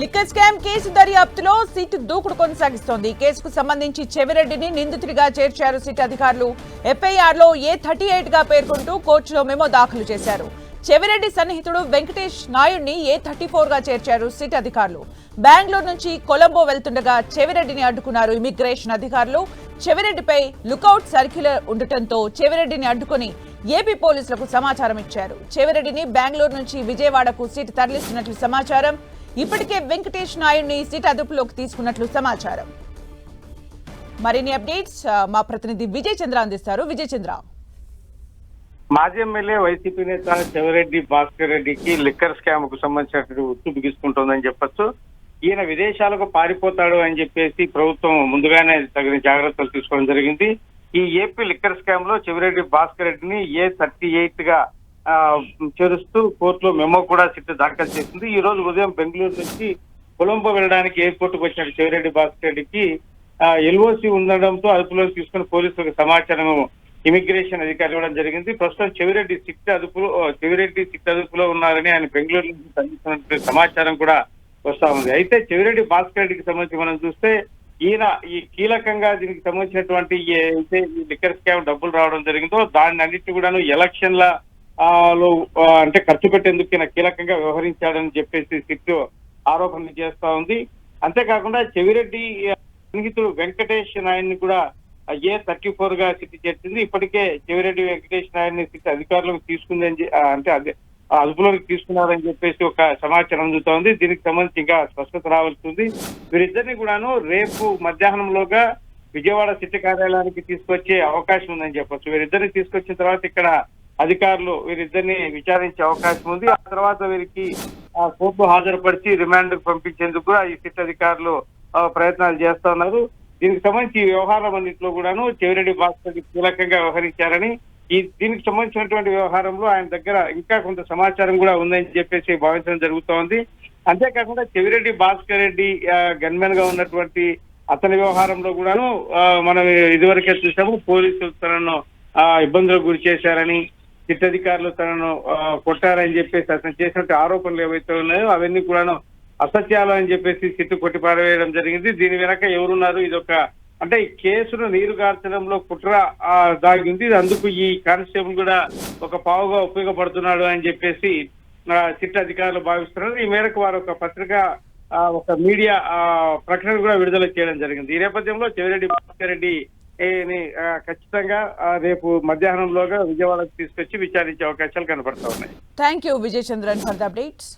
Liquor scam case దర్యాప్తులో SIT దూకుడు కొనసాగిస్తోంది. కేసుకు సంబంధించి చెవిరెడ్డిని నిందితుడిగా చేర్చారు సిట్ అధికారులు. ఎఫ్ఐఆర్లో ఏ థర్టీ ఎయిట్గా పేర్కొంటూ కోర్టులో మెమో దాఖలు చేశారు. చెవిరెడ్డి సన్నిహితుడు వెంకటేష్ నాయుడిని ఏ థర్టీ ఫోర్గా చేర్చారు సిట్ అధికారులు. బెంగళూరు నుంచి కొలంబో వెళ్తుండగా చెవిరెడ్డిని అడ్డుకున్నారు ఇమిగ్రేషన్ అధికారులు. చెవిరెడ్డిపై లుకౌట్ సర్క్యులర్ ఉండటంతో చెవిరెడ్డిని అడ్డుకుని ఏపీ పోలీసులకు సమాచారం ఇచ్చారు. చెవిరెడ్డిని బెంగళూరు నుంచి విజయవాడకు సీటు తరలిస్తున్నట్లు సమాచారం. ఇప్పటికే వెంకటేష్ నాయుడిని సీట్ అదుపులోకి తీసుకున్నట్లు సమాచారం. మరిన్ని అప్డేట్స్ మా ప్రతినిధి విజయ్ చంద్ర అందిస్తారు. విజయ్ చంద్ర. మాజీ ఎమ్మెల్యే వైసీపీ నేత చెవిరెడ్డి భాస్కర్ రెడ్డికి లిక్కర్ స్కామ్కు సంబంధించినటువంటి ఉత్తు బిగుసుకుంటోందని చెప్పొచ్చు. ఈయన విదేశాలకు పారిపోతాడు అని చెప్పేసి ప్రభుత్వం ముందుగానే తగిన జాగ్రత్తలు తీసుకోవడం జరిగింది. ఈ ఏపీ లిక్కర్ స్కామ్లో చెవిరెడ్డి భాస్కర్ రెడ్డిని ఏ థర్టీ ఎయిట్గా చేరుస్తూ కోర్టులో మెమో కూడా సిట్ దాఖలు చేసింది ఈ రోజు ఉదయం బెంగళూరు నుంచి కొలంబో వెళ్ళడానికి ఎయిర్పోర్ట్కు వచ్చిన చెవిరెడ్డి భాస్కర్ రెడ్డికి ఎల్ఓసి ఉండడంతో అదుపులోకి తీసుకుని పోలీసులకు సమాచారం ఇమిగ్రేషన్ అధికారులు ఇవ్వడం జరిగింది ప్రస్తుతం చెవిరెడ్డి సిట్ అదుపులో చెవిరెడ్డి సిట్ అదుపులో ఉన్నారని ఆయన బెంగళూరు నుంచి అందిస్తున్నటువంటి సమాచారం కూడా వస్తా ఉంది అయితే చెవిరెడ్డి భాస్కర్ రెడ్డికి సంబంధించి మనం చూస్తే ఈయన ఈ కీలకంగా దీనికి సంబంధించినటువంటి అయితే లిక్కర్ స్కామ్ డబ్బులు రావడం జరిగిందో దాన్ని అన్నిటి కూడాను ఎలక్షన్ల లో అంటే ఖర్చు పెట్టేందుకు ఈయన కీలకంగా వ్యవహరించాడని చెప్పేసి సిట్ ఆరోపణలు చేస్తా ఉంది. అంతేకాకుండా చెవిరెడ్డి ఆ, స్నేహితుడు వెంకటేష్ నాయన్ని కూడా ఏ థర్టీ ఫోర్గా సిట్ చేర్చింది. ఇప్పటికే చెవిరెడ్డి వెంకటేష్ నాయన్ని సిట్ అధికారులకు తీసుకుందని అంటే అదే అదుపులోకి తీసుకున్నారని చెప్పేసి ఒక సమాచారం అందుతోంది దీనికి సంబంధించి ఇంకా స్పష్టత రావాల్సింది. వీరిద్దరిని కూడాను రేపు మధ్యాహ్నంలోగా విజయవాడ సిటీ కార్యాలయానికి తీసుకొచ్చే అవకాశం ఉందని చెప్పొచ్చు. వీరిద్దరిని తీసుకొచ్చిన తర్వాత ఇక్కడ అధికారులు వీరిద్దరిని విచారించే అవకాశం ఉంది. ఆ తర్వాత వీరికి ఆ, కోర్టు హాజరుపరిచి రిమాండ్ పంపించేందుకు కూడా ఈ సిట్ అధికారులు ప్రయత్నాలు చేస్తా ఉన్నారు. దీనికి సంబంధించి ఈ వ్యవహారం అన్నింటిలో కూడాను చెవిరెడ్డి భాస్కర్ కీలకంగా వ్యవహరించారని ఈ దీనికి సంబంధించినటువంటి వ్యవహారంలో ఆయన దగ్గర ఇంకా కొంత సమాచారం కూడా ఉందని చెప్పేసి భావించడం జరుగుతోంది అంతేకాకుండా చెవిరెడ్డి భాస్కర్ రెడ్డి గన్మెన్గా ఉన్నటువంటి అతని వ్యవహారంలో కూడాను మనం ఇదివరకే చూసాము పోలీసులు తనను ఆ, ఇబ్బందులకు గురి చేశారని చిట్టధికారులు తనను కొట్టారని చెప్పేసి అతను చేసినట్టు ఆరోపణలు ఏవైతే ఉన్నాయో అవన్నీ కూడాను అసత్యాలు అని చెప్పేసి చిట్టు కొట్టి పారవేయడం జరిగింది. దీని వెనక ఎవరున్నారు? ఇది ఒక అంటే ఈ కేసును నీరు గార్చడంలో కుట్ర దాగింది. అందుకు ఈ కానిస్టేబుల్ కూడా ఒక పావుగా ఉపయోగపడుతున్నాడు అని చెప్పేసి చిట్ట అధికారులు భావిస్తున్నారు. ఈ మేరకు వారు ఒక పత్రిక ఆ, ఒక మీడియా ఆ, ప్రకటన కూడా విడుదల చేయడం జరిగింది. ఈ నేపథ్యంలో చెవిరెడ్డి భాస్కర్ రెడ్డి ఖచ్చితంగా ఆ, రేపు మధ్యాహ్నంలోగా విజయవాడకు తీసుకొచ్చి విచారించే అవకాశాలు కనపడతా ఉన్నాయి. Thank you Vijay Chandran for the updates